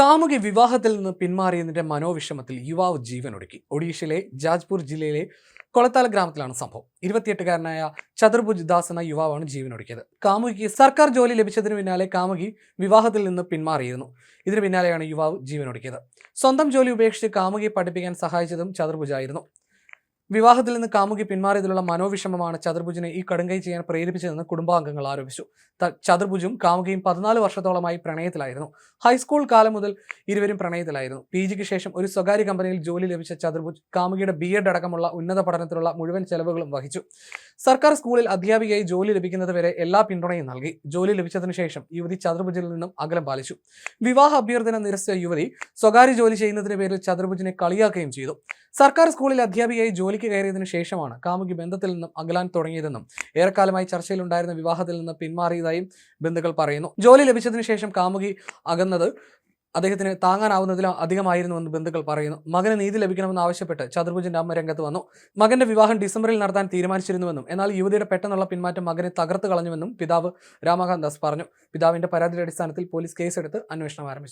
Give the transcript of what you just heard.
കാമുകി വിവാഹത്തിൽ നിന്ന് പിന്മാറിയതിന്റെ മനോവിഷമത്തിൽ യുവാവ് ജീവനൊടുക്കി ഒഡീഷയിലെ ജാജ്പൂർ ജില്ലയിലെ കൊളത്താല ഗ്രാമത്തിലാണ് സംഭവം. ഇരുപത്തിയെട്ടുകാരനായ ചതുർഭുജ് ദാസ് എന്ന യുവാവാണ് ജീവനൊടുക്കിയത് കാമുകിക്ക് സർക്കാർ ജോലി ലഭിച്ചതിന് പിന്നാലെ കാമുകി വിവാഹത്തിൽ നിന്ന് പിന്മാറിയിരുന്നു. ഇതിന് പിന്നാലെയാണ് യുവാവ് ജീവനൊടുക്കിയത് സ്വന്തം ജോലി ഉപേക്ഷിച്ച് കാമുകിയെ പഠിപ്പിക്കാൻ സഹായിച്ചതും ചതുർഭുജായിരുന്നു. വിവാഹത്തിൽ നിന്ന് കാമുകി പിന്മാറിയതിലുള്ള മനോവിഷമമാണ് ചതുർഭുജിനെ ഈ കടുങ്കൈ ചെയ്യാൻ പ്രേരിപ്പിച്ചതെന്ന് കുടുംബാംഗങ്ങൾ ആരോപിച്ചു. ചതുർഭുജും കാമുകിയും പതിനാല് വർഷത്തോളമായി പ്രണയത്തിലായിരുന്നു. ഹൈസ്കൂൾ കാലം മുതൽ ഇരുവരും പ്രണയത്തിലായിരുന്നു. പി ജിക്ക് ശേഷം ഒരു സ്വകാര്യ കമ്പനിയിൽ ജോലി ലഭിച്ച ചതുർഭുജ് കാമുകിയുടെ ബി എഡ് അടക്കമുള്ള ഉന്നത പഠനത്തിലുള്ള മുഴുവൻ ചെലവുകളും വഹിച്ചു. സർക്കാർ സ്കൂളിൽ അധ്യാപികയായി ജോലി ലഭിക്കുന്നത് വരെ എല്ലാ പിന്തുണയും നൽകി. ജോലി ലഭിച്ചതിനു ശേഷം യുവതി ചതുർഭുജിൽ നിന്നും അകലം പാലിച്ചു. വിവാഹ അഭ്യർത്ഥന നിരസിച്ച യുവതി സ്വകാര്യ ജോലി ചെയ്യുന്നതിന് പേരിൽ ചതുർഭുജിനെ കളിയാക്കുകയും ചെയ്തു. സർക്കാർ സ്കൂളിൽ അധ്യാപികയായി ജോലിക്ക് കയറിയതിനു ശേഷമാണ് കാമുകി ബന്ധത്തിൽ നിന്നും അകലാൻ തുടങ്ങിയതെന്നും ഏറെക്കാലമായി ചർച്ചയിലുണ്ടായിരുന്ന വിവാഹത്തിൽ നിന്ന് പിന്മാറിയതായും ബന്ധുക്കൾ പറയുന്നു. ജോലി ലഭിച്ചതിനു ശേഷം കാമുകി അകന്നത് അദ്ദേഹത്തിന് താങ്ങാനാവുന്നതിലും അധികമായിരുന്നുവെന്ന് ബന്ധുക്കൾ പറയുന്നു. മകന് നീതി ലഭിക്കണമെന്ന് ആവശ്യപ്പെട്ട് ചതുർഭുജന്റെ അമ്മ രംഗത്ത് വന്നു. മകന്റെ വിവാഹം ഡിസംബറിൽ നടത്താൻ തീരുമാനിച്ചിരുന്നുവെന്നും എന്നാൽ യുവതിയുടെ പെട്ടെന്നുള്ള പിന്മാറ്റം മകനെ തകർത്ത് കളഞ്ഞുവെന്നും പിതാവ് രാമകാന്ത് ദാസ് പറഞ്ഞു. പിതാവിന്റെ പരാതിയുടെ അടിസ്ഥാനത്തിൽ പോലീസ് കേസെടുത്ത് അന്വേഷണം ആരംഭിച്ചു.